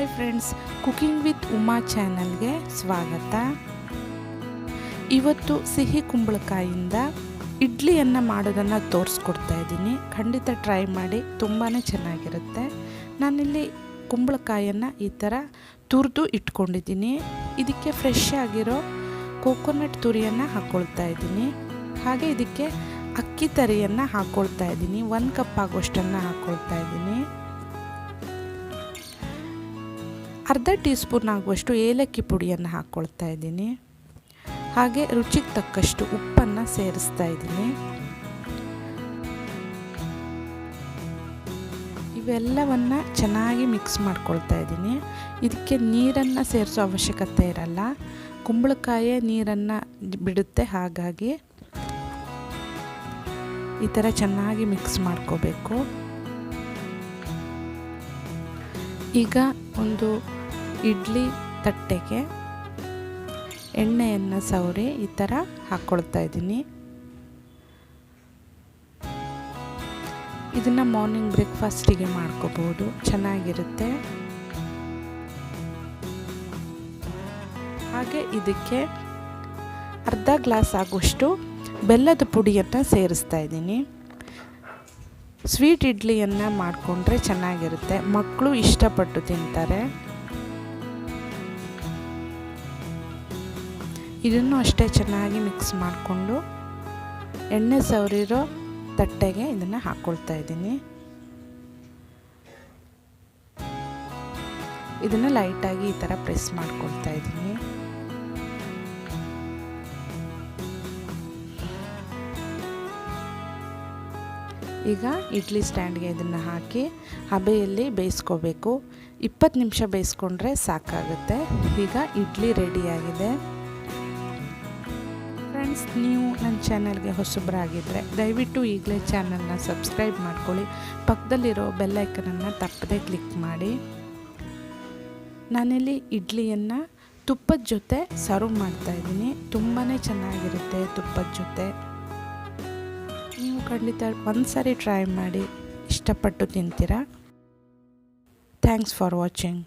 Hi friends cooking with Uma ಚಾನಲ್ಗೆ ಸ್ವಾಗತ. ಇವತ್ತು ಸಿಹಿ ಕುಂಬಳಕಾಯಿಂದ ಇಡ್ಲಿಯನ್ನು ಮಾಡೋದನ್ನು ತೋರಿಸ್ಕೊಡ್ತಾ ಇದ್ದೀನಿ. ಖಂಡಿತ ಟ್ರೈ ಮಾಡಿ ತುಂಬಾ ಚೆನ್ನಾಗಿರುತ್ತೆ. ನಾನಿಲ್ಲಿ ಕುಂಬಳಕಾಯಿಯನ್ನು ಈ ಥರ ತುರಿದು ಇಟ್ಕೊಂಡಿದ್ದೀನಿ. ಇದಕ್ಕೆ ಫ್ರೆಶ್ ಆಗಿರೋ ಕೋಕೋನಟ್ ತುರಿಯನ್ನು ಹಾಕ್ಕೊಳ್ತಾ ಇದ್ದೀನಿ. ಹಾಗೆ ಇದಕ್ಕೆ ಅಕ್ಕಿ ತರಿಯನ್ನು ಹಾಕ್ಕೊಳ್ತಾ ಇದ್ದೀನಿ. ಒಂದು ಕಪ್ ಆಗೋಷ್ಟನ್ನು ಹಾಕ್ಕೊಳ್ತಾ ಇದ್ದೀನಿ. ಅರ್ಧ ಟೀ ಸ್ಪೂನ್ ಆಗುವಷ್ಟು ಏಲಕ್ಕಿ ಪುಡಿಯನ್ನು ಹಾಕ್ಕೊಳ್ತಾ ಇದ್ದೀನಿ. ಹಾಗೆ ರುಚಿಗೆ ತಕ್ಕಷ್ಟು ಉಪ್ಪನ್ನು ಸೇರಿಸ್ತಾ ಇದ್ದೀನಿ. ಇವೆಲ್ಲವನ್ನು ಚೆನ್ನಾಗಿ ಮಿಕ್ಸ್ ಮಾಡ್ಕೊಳ್ತಾ ಇದ್ದೀನಿ. ಇದಕ್ಕೆ ನೀರನ್ನು ಸೇರಿಸೋ ಅವಶ್ಯಕತೆ ಇರಲ್ಲ. ಕುಂಬಳಕಾಯೇ ನೀರನ್ನು ಬಿಡುತ್ತೆ ಹಾಗಾಗಿ ಈ ಥರ ಚೆನ್ನಾಗಿ ಮಿಕ್ಸ್ ಮಾಡ್ಕೋಬೇಕು. ಈಗ ಒಂದು ಇಡ್ಲಿ ತಟ್ಟೆಗೆ ಎಣ್ಣೆಯನ್ನು ಸವರಿ ಈ ಥರ ಹಾಕ್ಕೊಳ್ತಾ ಇದ್ದೀನಿ. ಇದನ್ನು ಮಾರ್ನಿಂಗ್ ಬ್ರೇಕ್ಫಾಸ್ಟಿಗೆ ಮಾಡ್ಕೋಬೋದು. ಚೆನ್ನಾಗಿರುತ್ತೆ. ಹಾಗೆ ಇದಕ್ಕೆ ಅರ್ಧ ಗ್ಲಾಸ್ ಆಗುವಷ್ಟು ಬೆಲ್ಲದ ಪುಡಿಯನ್ನು ಸೇರಿಸ್ತಾ ಇದ್ದೀನಿ. ಸ್ವೀಟ್ ಇಡ್ಲಿಯನ್ನು ಮಾಡಿಕೊಂಡ್ರೆ ಚೆನ್ನಾಗಿರುತ್ತೆ. ಮಕ್ಕಳು ಇಷ್ಟಪಟ್ಟು ತಿಂತಾರೆ. ಇದನ್ನು ಅಷ್ಟೇ ಚೆನ್ನಾಗಿ ಮಿಕ್ಸ್ ಮಾಡಿಕೊಂಡು ಎಣ್ಣೆ ಸವರಿರೋ ತಟ್ಟೆಗೆ ಇದನ್ನು ಹಾಕ್ಕೊಳ್ತಾ ಇದ್ದೀನಿ. ಇದನ್ನು ಲೈಟಾಗಿ ಈ ಥರ ಪ್ರೆಸ್ ಮಾಡ್ಕೊಳ್ತಾ ಇದ್ದೀನಿ. ಈಗ ಇಡ್ಲಿ ಸ್ಟ್ಯಾಂಡ್ಗೆ ಇದನ್ನು ಹಾಕಿ ಹಬೆಯಲ್ಲಿ ಬೇಯಿಸ್ಕೋಬೇಕು. ಇಪ್ಪತ್ತು ನಿಮಿಷ ಬೇಯಿಸ್ಕೊಂಡ್ರೆ ಸಾಕಾಗುತ್ತೆ. ಈಗ ಇಡ್ಲಿ ರೆಡಿಯಾಗಿದೆ ಫ್ರೆಂಡ್ಸ್, ನೀವು ನನ್ನ ಚಾನಲ್ಗೆ ಹೊಸಬರಾಗಿದ್ದರೆ ದಯವಿಟ್ಟು ಈಗಲೇ ಚಾನಲ್ನ ಸಬ್ಸ್ಕ್ರೈಬ್ ಮಾಡ್ಕೊಳ್ಳಿ. ಪಕ್ಕದಲ್ಲಿರೋ ಬೆಲ್ಲೈಕನನ್ನು ತಪ್ಪದೆ ಕ್ಲಿಕ್ ಮಾಡಿ. ನಾನಿಲ್ಲಿ ಇಡ್ಲಿಯನ್ನು ತುಪ್ಪದ ಜೊತೆ ಸರ್ವ್ ಮಾಡ್ತಾಯಿದ್ದೀನಿ ತುಂಬಾ ಚೆನ್ನಾಗಿರುತ್ತೆ ತುಪ್ಪದ ಜೊತೆ. ನೀವು ಖಂಡಿತ ಒಂದು ಸಾರಿ ಟ್ರೈ ಮಾಡಿ. ಇಷ್ಟಪಟ್ಟು ತಿಂತೀರಾ? Thanks for watching.